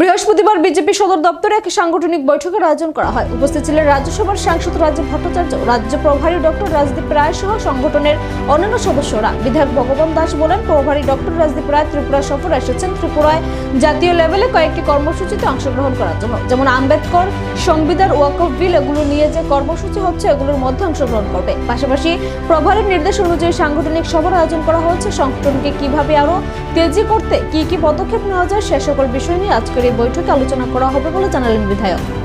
বৃহস্পতিবার বিজেপি সদর দপ্তরে এক সাংগঠনিক বৈঠকের আয়োজন করা হয়। উপস্থিত ছিলেন রাজ্যসভার সাংসদ রাজীব ভট্টাচার্য, রাজ্য প্রভারী ডক্টর রাজদীপ রায় সহ সংগঠনের অন্যান্য সদস্যরা। বিধায়ক ভগবান দাস বলেন, প্রভারী ডক্টর রাজদীপ রায় ত্রিপুরা সফরে এসেছেন। ত্রিপুরায় জাতীয় লেভেলে কয়েকটি কর্মসূচিতে অংশগ্রহণ করার জন্য। যেমন আম্বেদকর সংবিধান ওয়াকফ বিল, এগুলো নিয়ে যে কর্মসূচি হচ্ছে, এগুলোর মধ্যে অংশগ্রহণ করবে। পাশাপাশি প্রভারীর নির্দেশ অনুযায়ী সাংগঠনিক সভার আয়োজন করা হয়েছে। সংগঠনকে কীভাবে আরও তেজি করতে, কি কি পদক্ষেপ নেওয়া যায়, সে সকল বিষয় নিয়ে আজকের এই বৈঠকে আলোচনা করা হবে বলে জানালেন বিধায়ক।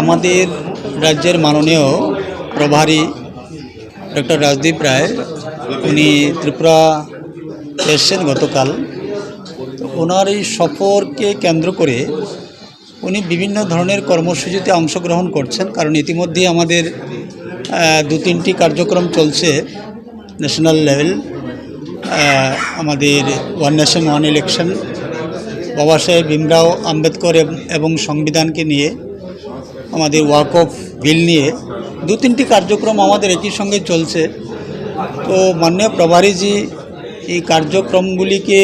আমাদের রাজ্যের মাননীয় প্রভারী ডক্টর রাজদীপ রায়, উনি ত্রিপুরা এসছেন গতকাল। ওনার এই সফরকে কেন্দ্র করে উনি বিভিন্ন ধরনের কর্মসূচিতে অংশগ্রহণ করছেন, কারণ ইতিমধ্যে আমাদের দু তিনটি কার্যক্রম চলছে ন্যাশনাল লেভেল আমাদের one nation one election Baba Saheb Bhimrao Ambedkar এবং সংবিধানকে নিয়ে, আমাদের ওয়াক অফ বিল নিয়ে দু তিনটি কার্যক্রম আমাদের একই সঙ্গে চলছে। তো মাননীয় প্রভারীজি, এই কার্যক্রমগুলিকে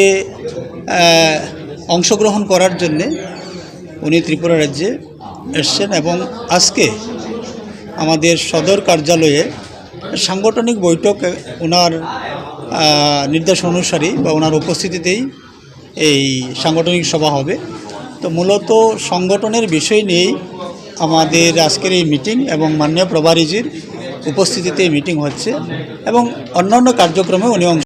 অংশগ্রহণ করার জন্যে উনি ত্রিপুরা রাজ্যে এসছেন এবং আজকে আমাদের সদর কার্যালয়ে সাংগঠনিক বৈঠক ওনার নির্দেশ অনুসারী বা ওনার উপস্থিতিতেই এই সাংগঠনিক সভা হবে। তো মূলত সংগঠনের বিষয় নিয়েই আমাদের আজকের এই মিটিং এবং মাননীয় প্রভারীজির উপস্থিতিতে মিটিং হচ্ছে এবং অন্যান্য কার্যক্রমে উনি অংশ